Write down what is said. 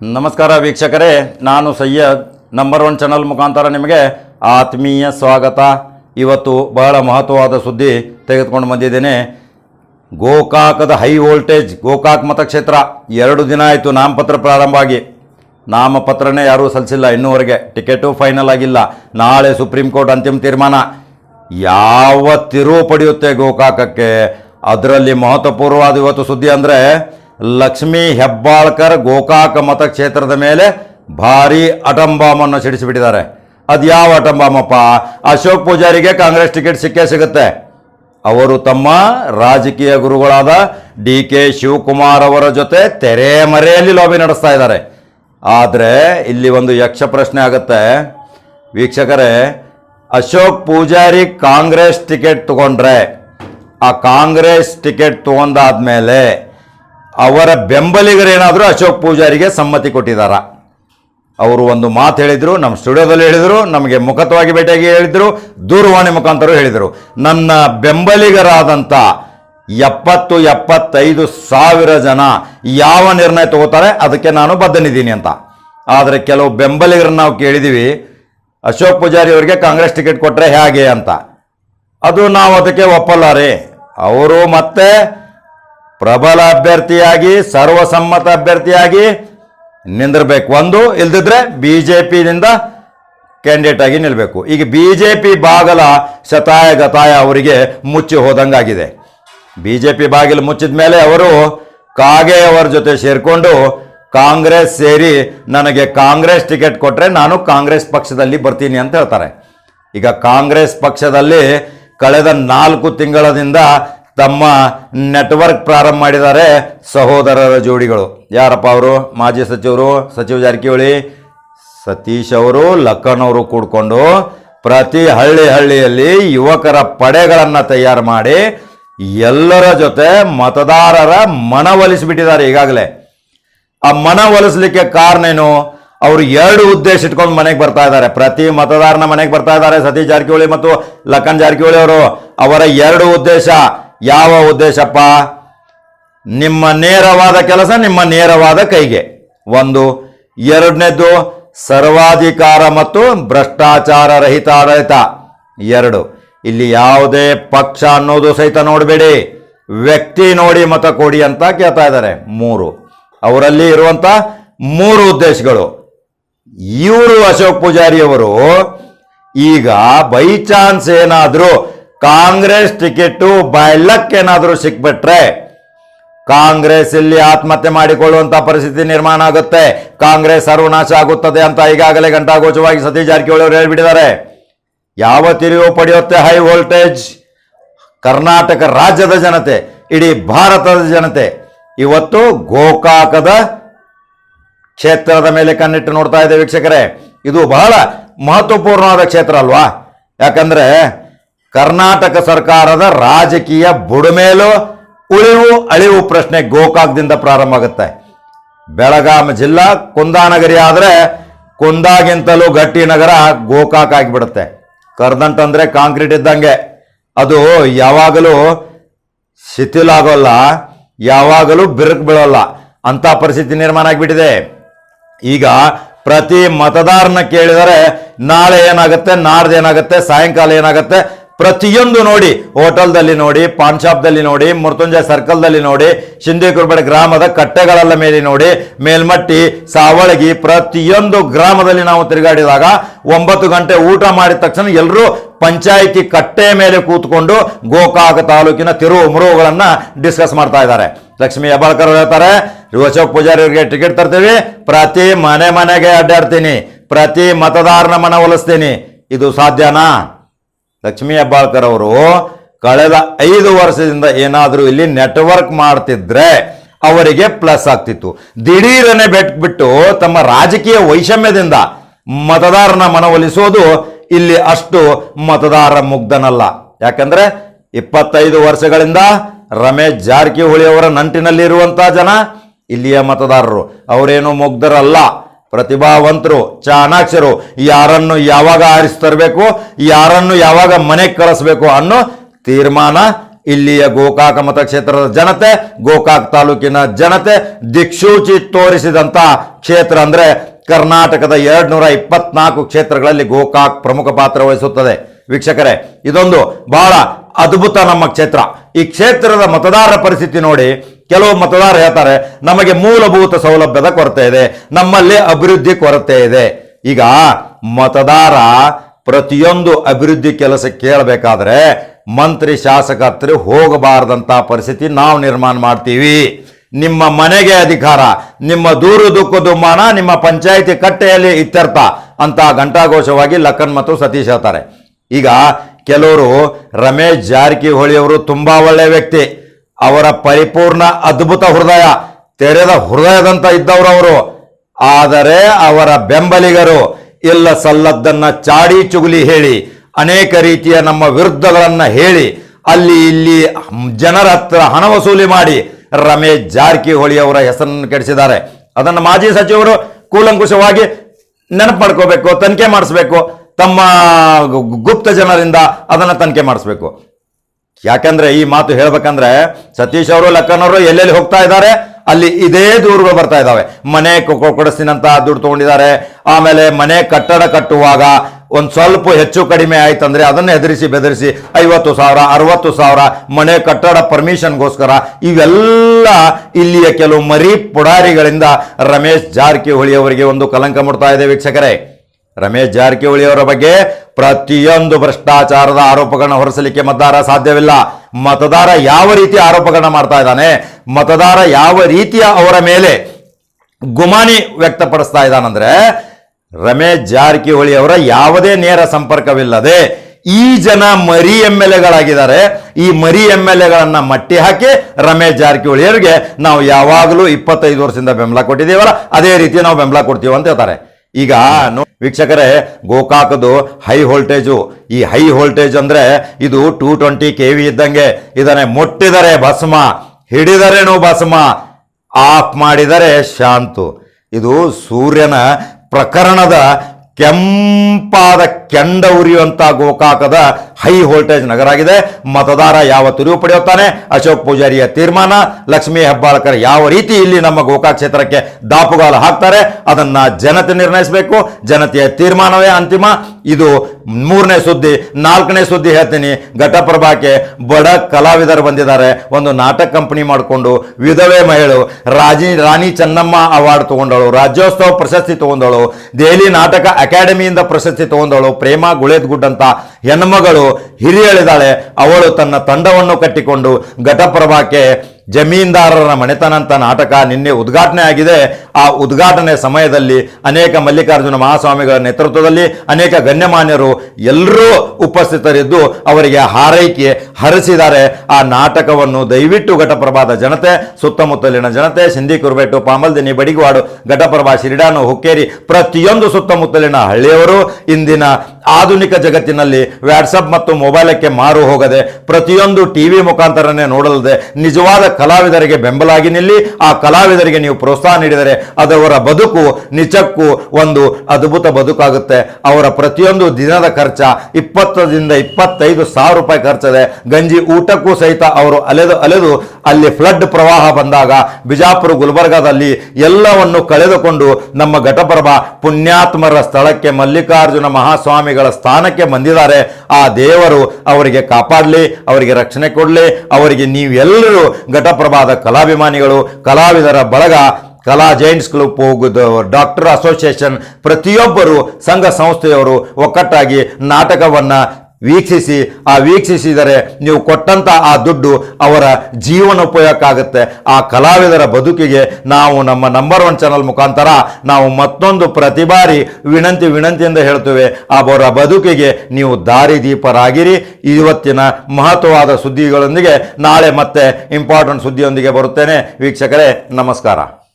ನಮಸ್ಕಾರ ವೀಕ್ಷಕರೇ, ನಾನು ಸೈಯದ್ ನಂಬರ್ ಒನ್ ಚಾನಲ್ ಮುಖಾಂತರ ನಿಮಗೆ ಆತ್ಮೀಯ ಸ್ವಾಗತ. ಇವತ್ತು ಬಹಳ ಮಹತ್ವವಾದ ಸುದ್ದಿ ತೆಗೆದುಕೊಂಡು ಬಂದಿದ್ದೇನೆ. ಗೋಕಾಕದ ಹೈ ವೋಲ್ಟೇಜ್ ಗೋಕಾಕ್ ಮತಕ್ಷೇತ್ರ, ಎರಡು ದಿನ ಆಯಿತು ನಾಮಪತ್ರ ಪ್ರಾರಂಭ ಆಗಿ. ನಾಮಪತ್ರನೇ ಯಾರೂ ಸಲ್ಲಿಸಿಲ್ಲ, ಇನ್ನೂವರೆಗೆ. ಟಿಕೆಟು ಫೈನಲ್ ಆಗಿಲ್ಲ. ನಾಳೆ ಸುಪ್ರೀಂ ಕೋರ್ಟ್ ಅಂತಿಮ ತೀರ್ಮಾನ. ಯಾವ ತಿರುವು ಪಡೆಯುತ್ತೆ ಗೋಕಾಕಕ್ಕೆ? ಅದರಲ್ಲಿ ಮಹತ್ವಪೂರ್ವವಾದ ಇವತ್ತು ಸುದ್ದಿ ಅಂದರೆ ಲಕ್ಷ್ಮೀ ಹೆಬ್ಬಾಳ್ಕರ್ ಗೋಕಾಕ ಮತಕ್ಷೇತ್ರದ ಮೇಲೆ ಭಾರೀ ಅಟಂಬಾಮನ್ನು ಸಿಡಿಸಿಬಿಟ್ಟಿದ್ದಾರೆ. ಅದು ಯಾವ ಅಟಂಬಾಮಪ್ಪ? ಅಶೋಕ್ ಪೂಜಾರಿಗೆ ಕಾಂಗ್ರೆಸ್ ಟಿಕೆಟ್ ಸಿಕ್ಕೇ ಸಿಗುತ್ತೆ. ಅವರು ತಮ್ಮ ರಾಜಕೀಯ ಗುರುಗಳಾದ ಡಿ ಕೆ ಶಿವಕುಮಾರ್ ಅವರ ಜೊತೆ ತೆರೆಮರೆಯಲ್ಲಿ ಲಾಬಿ ನಡೆಸ್ತಾ ಇದ್ದಾರೆ. ಆದರೆ ಇಲ್ಲಿ ಒಂದು ಯಕ್ಷ ಪ್ರಶ್ನೆ ಆಗುತ್ತೆ. ವೀಕ್ಷಕರೇ, ಅಶೋಕ್ ಪೂಜಾರಿ ಕಾಂಗ್ರೆಸ್ ಟಿಕೆಟ್ ತಗೊಂಡ್ರೆ, ಆ ಕಾಂಗ್ರೆಸ್ ಟಿಕೆಟ್ ತಗೊಂಡಾದ್ಮೇಲೆ ಅವರ ಬೆಂಬಲಿಗರೇನಾದರೂ ಅಶೋಕ್ ಪೂಜಾರಿಗೆ ಸಮ್ಮತಿ ಕೊಟ್ಟಿದ್ದಾರ ಅವರು ಒಂದು ಮಾತು ಹೇಳಿದರು ನಮ್ಮ ಸ್ಟುಡಿಯೋದಲ್ಲಿ ಹೇಳಿದರು, ನಮಗೆ ಮುಖತವಾಗಿ ಭೇಟಿಯಾಗಿ ಹೇಳಿದರು, ದೂರವಾಣಿ ಮುಖಾಂತರ ಹೇಳಿದರು. ನನ್ನ ಬೆಂಬಲಿಗರಾದಂಥ ಎಪ್ಪತ್ತು, ಎಪ್ಪತ್ತೈದು ಸಾವಿರ ಜನ ಯಾವ ನಿರ್ಣಯ ತಗೋತಾರೆ, ಅದಕ್ಕೆ ನಾನು ಬದ್ಧನಿದ್ದೀನಿ ಅಂತ. ಆದರೆ ಕೆಲವು ಬೆಂಬಲಿಗರನ್ನ ನಾವು ಕೇಳಿದ್ದೀವಿ ಅಶೋಕ್ ಪೂಜಾರಿ ಅವರಿಗೆ ಕಾಂಗ್ರೆಸ್ ಟಿಕೆಟ್ ಕೊಟ್ಟರೆ ಹೇಗೆ ಅಂತ. ಅದು ನಾವು ಅದಕ್ಕೆ ಒಪ್ಪಲ್ಲ ರೀ. ಅವರು ಮತ್ತೆ ಪ್ರಬಲ ಅಭ್ಯರ್ಥಿಯಾಗಿ, ಸರ್ವಸಮ್ಮತ ಅಭ್ಯರ್ಥಿಯಾಗಿ ನಿಂದಿರಬೇಕು. ಒಂದು, ಇಲ್ದಿದ್ರೆ ಬಿ ಜೆ ಪಿನಿಂದ ಕ್ಯಾಂಡಿಡೇಟ್ ಆಗಿ ನಿಲ್ಲಬೇಕು ಈಗ ಬಿ ಜೆ ಪಿ ಬಾಗಲ ಶತಾಯ ಗತಾಯ ಅವರಿಗೆ ಮುಚ್ಚಿ ಹೋದಂಗಾಗಿದೆ. ಬಿ ಜೆ ಪಿ ಬಾಗಿಲು ಮುಚ್ಚಿದ ಮೇಲೆ ಅವರು ಕಾಗೆ ಅವರ ಜೊತೆ ಸೇರಿಕೊಂಡು ಕಾಂಗ್ರೆಸ್ ಸೇರಿ ನನಗೆ ಕಾಂಗ್ರೆಸ್ ಟಿಕೆಟ್ ಕೊಟ್ಟರೆ ನಾನು ಕಾಂಗ್ರೆಸ್ ಪಕ್ಷದಲ್ಲಿ ಬರ್ತೀನಿ ಅಂತ ಹೇಳ್ತಾರೆ. ಈಗ ಕಾಂಗ್ರೆಸ್ ಪಕ್ಷದಲ್ಲಿ ಕಳೆದ ನಾಲ್ಕು ತಿಂಗಳದಿಂದ ತಮ್ಮ ನೆಟ್ವರ್ಕ್ ಪ್ರಾರಂಭ ಮಾಡಿದ್ದಾರೆ ಸಹೋದರರ ಜೋಡಿಗಳು. ಯಾರಪ್ಪ ಅವರು? ಮಾಜಿ ಸಚಿವರು ಸಚಿವ ಜಾರಕಿಹೊಳಿ, ಸತೀಶ್ ಅವರು ಲಕ್ಕನ್ ಅವರು ಕೂಡ್ಕೊಂಡು ಪ್ರತಿ ಹಳ್ಳಿ ಹಳ್ಳಿಯಲ್ಲಿ ಯುವಕರ ಪಡೆಗಳನ್ನು ತಯಾರು ಮಾಡಿ ಎಲ್ಲರ ಜೊತೆ ಮತದಾರರ ಮನವೊಲಿಸಿಬಿಟ್ಟಿದ್ದಾರೆ ಈಗಾಗಲೇ. ಆ ಮನವೊಲಿಸ್ಲಿಕ್ಕೆ ಕಾರಣ ಏನು? ಅವರು ಎರಡು ಉದ್ದೇಶ ಇಟ್ಕೊಂಡು ಮನೆಗೆ ಬರ್ತಾ ಇದ್ದಾರೆ. ಪ್ರತಿ ಮತದಾರನ ಮನೆಗೆ ಬರ್ತಾ ಇದ್ದಾರೆ ಸತೀಶ್ ಜಾರಕಿಹೊಳಿ ಮತ್ತು ಲಕ್ಕನ್ ಜಾರಕಿಹೊಳಿ ಅವರು. ಅವರ ಎರಡು ಉದ್ದೇಶ ಯಾವ ಉದ್ದೇಶಪ್ಪ? ನಿಮ್ಮ ನೇರವಾದ ಕೆಲಸ ನಿಮ್ಮ ನೇರವಾದ ಕೈಗೆ. ಒಂದು, ಎರಡನೇದ್ದು, ಸರ್ವಾಧಿಕಾರ ಮತ್ತು ಭ್ರಷ್ಟಾಚಾರ ರಹಿತ ಆಡಳಿತ. ಎರಡು, ಇಲ್ಲಿ ಯಾವುದೇ ಪಕ್ಷ ಅನ್ನೋದು ಸಹಿತ ನೋಡಬೇಡಿ. ವ್ಯಕ್ತಿ ನೋಡಿ ಮತ ಕೊಡಿ ಅಂತ ಕೇಳ್ತಾ ಇದ್ದಾರೆ. ಮೂರು, ಅವರಲ್ಲಿ ಇರುವಂತ ಮೂರು ಉದ್ದೇಶಗಳು. ಇವರು ಅಶೋಕ್ ಪೂಜಾರಿ ಅವರು ಈಗ ಬೈ ಚಾನ್ಸ್ ಏನಾದರೂ ಕಾಂಗ್ರೆಸ್ ಟಿಕೆಟು ಬೈ ಲಕ್ ಏನಾದರೂ ಸಿಕ್ಬಿಟ್ರೆ ಕಾಂಗ್ರೆಸ್ ಇಲ್ಲಿ ಆತ್ಮಹತ್ಯೆ ಮಾಡಿಕೊಳ್ಳುವಂತ ಪರಿಸ್ಥಿತಿ ನಿರ್ಮಾಣ ಆಗುತ್ತೆ. ಕಾಂಗ್ರೆಸ್ ಸರ್ವನಾಶ ಆಗುತ್ತದೆ ಅಂತ ಈಗಾಗಲೇ ಘಂಟಾಘೋಷವಾಗಿ ಸತೀಶ್ ಜಾರಕಿಹೊಳಿ ಅವರು ಹೇಳ್ಬಿಟ್ಟಿದ್ದಾರೆ. ಯಾವ ತಿರುವು ಪಡೆಯುತ್ತೆ ಹೈ ವೋಲ್ಟೇಜ್ ಕರ್ನಾಟಕ ರಾಜ್ಯದ ಜನತೆ, ಇಡೀ ಭಾರತದ ಜನತೆ. ಇವತ್ತು ಗೋಕಾಕದ ಕ್ಷೇತ್ರದ ಮೇಲೆ ಕಣ್ಣಿಟ್ಟು ನೋಡ್ತಾ ಇದೆ ವೀಕ್ಷಕರೇ. ಇದು ಬಹಳ ಮಹತ್ವಪೂರ್ಣವಾದ ಕ್ಷೇತ್ರ ಅಲ್ವಾ? ಯಾಕಂದ್ರೆ ಕರ್ನಾಟಕ ಸರ್ಕಾರದ ರಾಜಕೀಯ ಬುಡಮೇಲು, ಉಳಿವು, ಅಳಿವು ಪ್ರಶ್ನೆ ಗೋಕಾಕ್ದಿಂದ ಪ್ರಾರಂಭ ಆಗುತ್ತೆ. ಬೆಳಗಾಂ ಜಿಲ್ಲಾ ಕುಂದಾನಗರಿ ಆದರೆ ಕುಂದಾಗಿಂತಲೂ ಗಟ್ಟಿ ನಗರ ಗೋಕಾಕ್ ಆಗಿಬಿಡುತ್ತೆ. ಕರ್ದಂಟ್ ಅಂದ್ರೆ ಕಾಂಕ್ರೀಟ್ ಇದ್ದಂಗೆ. ಅದು ಯಾವಾಗಲೂ ಶಿಥಿಲಾಗೋಲ್ಲ ಯಾವಾಗಲೂ ಬಿರುಕು ಬೀಳೋಲ್ಲ. ಅಂತ ಪರಿಸ್ಥಿತಿ ನಿರ್ಮಾಣ ಆಗಿಬಿಟ್ಟಿದೆ. ಈಗ ಪ್ರತಿ ಮತದಾರನ ಕೇಳಿದರೆ ನಾಳೆ ಏನಾಗುತ್ತೆ, ನಾಡ್ದು ಏನಾಗುತ್ತೆ, ಸಾಯಂಕಾಲ ಏನಾಗುತ್ತೆ ಪ್ರತಿಯೊಂದು ನೋಡಿ, ಹೋಟೆಲ್ದಲ್ಲಿ ನೋಡಿ ಪಾನ್ ಶಾಪ್ದಲ್ಲಿ ನೋಡಿ, ಮೃತ್ಯುಂಜಯ ಸರ್ಕಲ್ದಲ್ಲಿ ನೋಡಿ ಶಿಂದೆ ಗ್ರಾಮದ ಕಟ್ಟೆಗಳೆಲ್ಲ ಮೇಲೆ ನೋಡಿ, ಮೇಲ್ಮಟ್ಟಿ, ಸಾವಳಗಿ, ಪ್ರತಿಯೊಂದು ಗ್ರಾಮದಲ್ಲಿ ನಾವು ತಿರುಗಾಡಿದಾಗ ಒಂಬತ್ತು ಗಂಟೆ ಊಟ ಮಾಡಿದ ತಕ್ಷಣ ಎಲ್ಲರೂ ಪಂಚಾಯಿತಿ ಕಟ್ಟೆ ಮೇಲೆ ಕೂತ್ಕೊಂಡು ಗೋಕಾಕ ತಾಲೂಕಿನ ತಿರುವು ಮುರುವುಗಳನ್ನು ಡಿಸ್ಕಸ್ ಮಾಡ್ತಾ ಇದ್ದಾರೆ. ಲಕ್ಷ್ಮೀ ಹೆಬ್ಬಾಳ್ಕರ್ ಅವ್ರು ಹೇಳ್ತಾರೆ ಅಶೋಕ್ ಪೂಜಾರಿ ಅವರಿಗೆ ಟಿಕೆಟ್ ತರ್ತೀವಿ, ಪ್ರತಿ ಮನೆ ಮನೆಗೆ ಅಡ್ಡಾಡ್ತೀನಿ, ಪ್ರತಿ ಮತದಾರನ ಮನವೊಲಿಸ್ತೀನಿ ಇದು ಸಾಧ್ಯನಾ? ಲಕ್ಷ್ಮೀ ಹೆಬ್ಬಾಳ್ಕರ್ ಅವರು ಕಳೆದ ಐದು ವರ್ಷದಿಂದ ಏನಾದರೂ ಇಲ್ಲಿ ನೆಟ್ವರ್ಕ್ ಮಾಡ್ತಿದ್ರೆ ಅವರಿಗೆ ಪ್ಲಸ್ ಆಗ್ತಿತ್ತು. ದಿಢೀರನೆ ಬಿಟ್ಟು ತಮ್ಮ ರಾಜಕೀಯ ವೈಷಮ್ಯದಿಂದ ಮತದಾರನ ಮನವೊಲಿಸೋದು ಇಲ್ಲಿ ಅಷ್ಟು ಮತದಾರ ಮುಗ್ಧನಲ್ಲ. ಯಾಕಂದ್ರೆ ಇಪ್ಪತ್ತೈದು ವರ್ಷಗಳಿಂದ ರಮೇಶ್ ಜಾರಕಿಹೊಳಿ ಅವರ ನಂಟಿನಲ್ಲಿರುವಂತಹ ಜನ ಇಲ್ಲಿಯ ಮತದಾರರು. ಅವರೇನು ಮುಗ್ಧರಲ್ಲ. ಪ್ರತಿಭಾವಂತರು, ಚಾಣಾಕ್ಷರು, ಯಾರನ್ನು ಯಾವಾಗ ಆರಿಸಿ ತರಬೇಕು, ಯಾರನ್ನು ಯಾವಾಗ ಮನೆಗೆ ಕಳಿಸ್ಬೇಕು ಅನ್ನೋ ತೀರ್ಮಾನ ಇಲ್ಲಿಯ ಗೋಕಾಕ ಮತಕ್ಷೇತ್ರದ ಜನತೆ, ಗೋಕಾಕ್ ತಾಲೂಕಿನ ಜನತೆ ದಿಕ್ಷೂಚಿ ತೋರಿಸಿದಂತ ಕ್ಷೇತ್ರ ಅಂದ್ರೆ ಕರ್ನಾಟಕದ ಎರಡ್ನೂರ ಇಪ್ಪತ್ನಾಲ್ಕು ಕ್ಷೇತ್ರಗಳಲ್ಲಿ ಗೋಕಾಕ್ ಪ್ರಮುಖ ಪಾತ್ರ ವಹಿಸುತ್ತದೆ. ವೀಕ್ಷಕರೇ, ಇದೊಂದು ಬಹಳ ಅದ್ಭುತ ನಮ್ಮ ಕ್ಷೇತ್ರ. ಈ ಕ್ಷೇತ್ರದ ಮತದಾರರ ಪರಿಸ್ಥಿತಿ ನೋಡಿ ಕೆಲವು ಮತದಾರರು ಹೇಳ್ತಾರೆ, ನಮಗೆ ಮೂಲಭೂತ ಸೌಲಭ್ಯದ ಕೊರತೆ ಇದೆ, ನಮ್ಮಲ್ಲಿ ಅಭಿವೃದ್ಧಿ ಕೊರತೆ ಇದೆ. ಈಗ ಮತದಾರ ಪ್ರತಿಯೊಂದು ಅಭಿವೃದ್ಧಿ ಕೆಲಸ ಕೇಳಬೇಕಾದ್ರೆ ಮಂತ್ರಿ ಶಾಸಕ ಹತ್ರ ಹೋಗಬಾರದಂತ ಪರಿಸ್ಥಿತಿ ನಾವು ನಿರ್ಮಾಣ ಮಾಡ್ತೀವಿ. ನಿಮ್ಮ ಮನೆಗೆ ಅಧಿಕಾರ, ನಿಮ್ಮ ದೂರು ದುಃಖ ದುಮ್ಮಾನ ನಿಮ್ಮ ಪಂಚಾಯಿತಿ ಕಟ್ಟೆಯಲ್ಲಿ ಇತ್ಯರ್ಥ ಅಂತ ಘಂಟಾಘೋಷವಾಗಿ ಲಕ್ಕನ್ ಮತ್ತು ಸತೀಶ್ ಹೇಳ್ತಾರೆ. ಈಗ ಕೆಲವರು ರಮೇಶ್ ಜಾರಕಿಹೊಳಿ ಅವರು ತುಂಬಾ ಒಳ್ಳೆಯ ವ್ಯಕ್ತಿ. ಅವರ ಪರಿಪೂರ್ಣ ಅದ್ಭುತ ಹೃದಯ, ತೆರೆದ ಹೃದಯದಂತ ಇದ್ದವರು ಅವರು ಆದರೆ ಅವರ ಬೆಂಬಲಿಗರು, ಇಲ್ಲ ಸಲ್ಲದ್ದನ್ನ ಚಾಡಿ ಚುಗುಲಿ ಹೇಳಿ, ಅನೇಕ ರೀತಿಯ ನಮ್ಮ ವಿರುದ್ಧಗಳನ್ನ ಹೇಳಿ, ಅಲ್ಲಿ ಇಲ್ಲಿ ಜನರ ಹತ್ರ ಹಣ ವಸೂಲಿ ಮಾಡಿ ರಮೇಶ್ ಜಾರಕಿಹೊಳಿ ಅವರ ಹೆಸರನ್ನು ಕೆಡಿಸಿದ್ದಾರೆ. ಅದನ್ನು ಮಾಜಿ ಸಚಿವರು ಕೂಲಂಕುಷವಾಗಿ ನೆನಪು ಮಾಡ್ಕೋಬೇಕು, ತನಿಖೆ ಮಾಡಿಸ್ಬೇಕು. ತಮ್ಮ ಗುಪ್ತ ಜನರಿಂದ ಅದನ್ನು ತನಿಖೆ ಮಾಡಿಸ್ಬೇಕು. ಯಾಕಂದ್ರೆ ಈ ಮಾತು ಹೇಳ್ಬೇಕಂದ್ರೆ ಸತೀಶ್ ಅವರು ಲಕ್ಕನವರು ಎಲ್ಲೆಲ್ಲಿ ಹೋಗ್ತಾ ಇದ್ದಾರೆ? ಅಲ್ಲಿ ಇದೇ ದೂರುಗಳು ಬರ್ತಾ ಇದ್ದಾವೆ. ಮನೆ ಕೊಡಿಸ್ತೀನಂತ ದುಡ್ಡು ತಗೊಂಡಿದ್ದಾರೆ. ಆಮೇಲೆ ಮನೆ ಕಟ್ಟಡ ಕಟ್ಟುವಾಗ ಒಂದು ಸ್ವಲ್ಪ ಹೆಚ್ಚು ಕಡಿಮೆ ಆಯ್ತಂದ್ರೆ ಅದನ್ನ ಹೆದರಿಸಿ ಬೆದರಿಸಿ ಐವತ್ತು ಸಾವಿರ, ಅರವತ್ತು ಸಾವಿರ ಮನೆ ಕಟ್ಟಡ ಪರ್ಮಿಷನ್ಗೋಸ್ಕರ ಇವೆಲ್ಲ ಇಲ್ಲಿಯ ಕೆಲವು ಮರಿ ಪುಡಾರಿಗಳಿಂದ ರಮೇಶ್ ಜಾರಕಿಹೊಳಿ ಅವರಿಗೆ ಒಂದು ಕಲಂಕ ಮುಡ್ತಾ ಇದೆ ವೀಕ್ಷಕರೇ. ರಮೇಶ್ ಜಾರಕಿಹೊಳಿ ಅವರ ಬಗ್ಗೆ ಪ್ರತಿಯೊಂದು ಭ್ರಷ್ಟಾಚಾರದ ಆರೋಪಗಳನ್ನ ಹೊರಸಲಿಕ್ಕೆ ಮತದಾರ ಸಾಧ್ಯವಿಲ್ಲ. ಮತದಾರ ಯಾವ ರೀತಿ ಆರೋಪಗಳನ್ನ ಮಾಡ್ತಾ ಇದ್ದಾನೆ, ಮತದಾರ ಯಾವ ರೀತಿಯ ಅವರ ಮೇಲೆ ಗುಮಾನಿ ವ್ಯಕ್ತಪಡಿಸ್ತಾ ಇದ್ದಾನಂದ್ರೆ, ರಮೇಶ್ ಜಾರಕಿಹೊಳಿ ಅವರ ಯಾವುದೇ ನೇರ ಸಂಪರ್ಕವಿಲ್ಲದೆ ಈ ಜನ ಮರಿ ಎಂ ಎಲ್ ಎಗಳಾಗಿದ್ದಾರೆ. ಈ ಮರಿ ಎಂ ಎಲ್ ಎಗಳನ್ನ ಮಟ್ಟಿ ಹಾಕಿ ರಮೇಶ್ ಜಾರಕಿಹೊಳಿಯವರಿಗೆ ನಾವು ಯಾವಾಗಲೂ ಇಪ್ಪತ್ತೈದು ವರ್ಷದಿಂದ ಬೆಂಬಲ ಕೊಟ್ಟಿದ್ದೀವಲ್ಲ, ಅದೇ ರೀತಿ ನಾವು ಬೆಂಬಲ ಕೊಡ್ತೀವಿ ಅಂತ ಹೇಳ್ತಾರೆ. ಈಗ ವೀಕ್ಷಕರೇ, ಗೋಕಾಕದು ಹೈ ವೋಲ್ಟೇಜು ಈ ಹೈ ವೋಲ್ಟೇಜ್ ಅಂದ್ರೆ ಇದು ಟೂ ಟ್ವೆಂಟಿ ಕೆ ವಿ ಇದ್ದಂಗೆ ಇದನ್ನೇ ಮುಟ್ಟಿದರೆ ಭಸ್ಮ, ಹಿಡಿದರೇನು ಭಸ್ಮ? ಆಫ್ ಮಾಡಿದರೆ ಶಾಂತು. ಇದು ಸೂರ್ಯನ ಪ್ರಕರಣದ ಕೆಂಪಾದ ಕೆಂಡ ಉರಿಯುವಂತ ಗೋಕಾಕದ ಹೈ ವೋಲ್ಟೇಜ್ ನಗರ ಆಗಿದೆ. ಮತದಾರ ಯಾವ ತಿರುವು ಪಡೆಯುತ್ತಾನೆ? ಅಶೋಕ್ ಪೂಜಾರಿಯ ತೀರ್ಮಾನ. ಲಕ್ಷ್ಮೀ ಹೆಬ್ಬಾಳ್ಕರ್ ಯಾವ ರೀತಿ ಇಲ್ಲಿ ನಮ್ಮ ಗೋಕಾಕ್ ಕ್ಷೇತ್ರಕ್ಕೆ ದಾಪುಗಾಲು ಹಾಕ್ತಾರೆ? ಅದನ್ನ ಜನತೆ ನಿರ್ಣಯಿಸಬೇಕು. ಜನತೆಯ ತೀರ್ಮಾನವೇ ಅಂತಿಮ. ಇದು ಮೂರನೇ ಸುದ್ದಿ, ನಾಲ್ಕನೇ ಸುದ್ದಿ ಹೇಳ್ತೀನಿ. ಘಟಪ್ರಭಾಕ್ಕೆ ಬಡ ಕಲಾವಿದರು ಬಂದಿದ್ದಾರೆ. ಒಂದು ನಾಟಕ ಕಂಪನಿ ಮಾಡಿಕೊಂಡು ವಿಧವೆ ಮಹಿಳು, ರಾಜಿ, ರಾಣಿ ಚೆನ್ನಮ್ಮ ಅವಾರ್ಡ್ ತಗೊಂಡಳು ರಾಜ್ಯೋತ್ಸವ ಪ್ರಶಸ್ತಿ ತಗೊಂಡಳು ದೆಹಲಿ ನಾಟಕ ಅಕಾಡೆಮಿಯಿಂದ ಪ್ರಶಸ್ತಿ ತಗೊಂಡಳು ಪ್ರೇಮ ಗುಳೇದ್ಗುಡ್ ಅಂತ ಹೆಣ್ಮಗಳು ಹಿರಿಯಳಿದಾಳೆ ಅವಳು ತನ್ನ ತಂಡವನ್ನು ಕಟ್ಟಿಕೊಂಡು ಘಟಪ್ರಭಾಕ್ಕೆ ಜಮೀನ್ದಾರರ ಮನೆತನ ಅಂತ ನಾಟಕ ನಿನ್ನೆ ಉದ್ಘಾಟನೆ ಆಗಿದೆ. ಆ ಉದ್ಘಾಟನೆ ಸಮಯದಲ್ಲಿ ಅನೇಕ ಮಲ್ಲಿಕಾರ್ಜುನ ಮಹಾಸ್ವಾಮಿಗಳ ನೇತೃತ್ವದಲ್ಲಿ ಅನೇಕ ಗಣ್ಯಮಾನ್ಯರು ಎಲ್ಲರೂ ಉಪಸ್ಥಿತರಿದ್ದು ಅವರಿಗೆ ಹಾರೈಕೆ ಹರಿಸಿದ್ದಾರೆ. ಆ ನಾಟಕವನ್ನು ದಯವಿಟ್ಟು ಘಟಪ್ರಭಾದ ಜನತೆ, ಸುತ್ತಮುತ್ತಲಿನ ಜನತೆ ಸಿಂಧಿ ಕುರುಬೆಟ್ಟು ಪಾಮಲ್ದಿನಿ, ಬಡಿಗವಾಡು, ಘಟಪ್ರಭಾ, ಶಿರಿಡಾನು, ಹುಕ್ಕೇರಿ, ಪ್ರತಿಯೊಂದು ಸುತ್ತಮುತ್ತಲಿನ ಹಳ್ಳಿಯವರು ಇಂದಿನ ಆಧುನಿಕ ಜಗತ್ತಿನಲ್ಲಿ ವ್ಯಾಟ್ಸಪ್ ಮತ್ತು ಮೊಬೈಲಕ್ಕೆ ಮಾರು ಹೋಗದೆ ಪ್ರತಿಯೊಂದು ಟಿವಿ ಮುಖಾಂತರನೇ ನೋಡಲದೆ ನಿಜವಾದ ಕಲಾವಿದರಿಗೆ ಬೆಂಬಲಾಗಿ ನಿಲ್ಲಿ, ಆ ಕಲಾವಿದರಿಗೆ ನೀವು ಪ್ರೋತ್ಸಾಹ ನೀಡಿದರೆ ಅದವರ ಬದುಕು, ನಿಜಕ್ಕೂ ಒಂದು ಅದ್ಭುತ ಬದುಕಾಗುತ್ತೆ. ಅವರ ಪ್ರತಿಯೊಂದು ದಿನದ ಖರ್ಚ ಇಪ್ಪತ್ತರಿಂದ ಇಪ್ಪತ್ತೈದು ಸಾವಿರ ರೂಪಾಯಿ ಖರ್ಚದೆ, ಗಂಜಿ ಊಟಕ್ಕೂ ಸಹಿತ ಅವರು ಅಲೆದು ಅಲೆದು ಅಲ್ಲಿ ಫ್ಲಡ್ ಪ್ರವಾಹ ಬಂದಾಗ ಬಿಜಾಪುರ ಗುಲ್ಬರ್ಗಾದಲ್ಲಿ ಎಲ್ಲವನ್ನು ಕಳೆದುಕೊಂಡು ನಮ್ಮ ಘಟಪ್ರಭಾ ಪುಣ್ಯಾತ್ಮರ ಸ್ಥಳಕ್ಕೆ ಮಲ್ಲಿಕಾರ್ಜುನ ಮಹಾಸ್ವಾಮಿಗಳ ಸ್ಥಾನಕ್ಕೆ ಬಂದಿದ್ದಾರೆ. ಆ ದೇವರು ಅವರಿಗೆ ಕಾಪಾಡಲಿ, ಅವರಿಗೆ ರಕ್ಷಣೆ ಕೊಡಲಿ, ಅವರಿಗೆ ನೀವೆಲ್ಲರೂ ಘಟಪ್ರಭಾದ ಕಲಾಭಿಮಾನಿಗಳು, ಕಲಾವಿದರ ಬಳಗ, ಕಲಾ ಜೈಂಟ್ಸ್ ಕ್ಲಬ್ ಹೋಗುದು, ಡಾಕ್ಟರ್ ಅಸೋಸಿಯೇಷನ್ ಪ್ರತಿಯೊಬ್ಬರು ಸಂಘ ಸಂಸ್ಥೆಯವರು ಒಕ್ಕಟ್ಟಾಗಿ ನಾಟಕವನ್ನ ವೀಕ್ಷಿಸಿ, ಆ ವೀಕ್ಷಿಸಿದರೆ ನೀವು ಕೊಟ್ಟಂತ ಆ ದುಡ್ಡು ಅವರ ಜೀವನೋಪಯೋಗಕ್ಕಾಗುತ್ತೆ ಆ ಕಲಾವಿದರ ಬದುಕಿಗೆ ನಾವು ನಮ್ಮ ನಂಬರ್ ಒನ್ ಚಾನಲ್ ಮುಖಾಂತರ ನಾವು ಮತ್ತೊಂದು ಪ್ರತಿ ಬಾರಿ ವಿನಂತಿ, ವಿನಂತಿಯಿಂದ ಹೇಳ್ತೇವೆ. ಅವರ ಬದುಕಿಗೆ ನೀವು ದಾರಿದೀಪರಾಗಿರಿ. ಇವತ್ತಿನ ಮಹತ್ವವಾದ ಸುದ್ದಿಗಳೊಂದಿಗೆ ನಾಳೆ ಮತ್ತೆ ಇಂಪಾರ್ಟೆಂಟ್ ಸುದ್ದಿಯೊಂದಿಗೆ ಬರುತ್ತೇನೆ. ವೀಕ್ಷಕರೇ, ನಮಸ್ಕಾರ.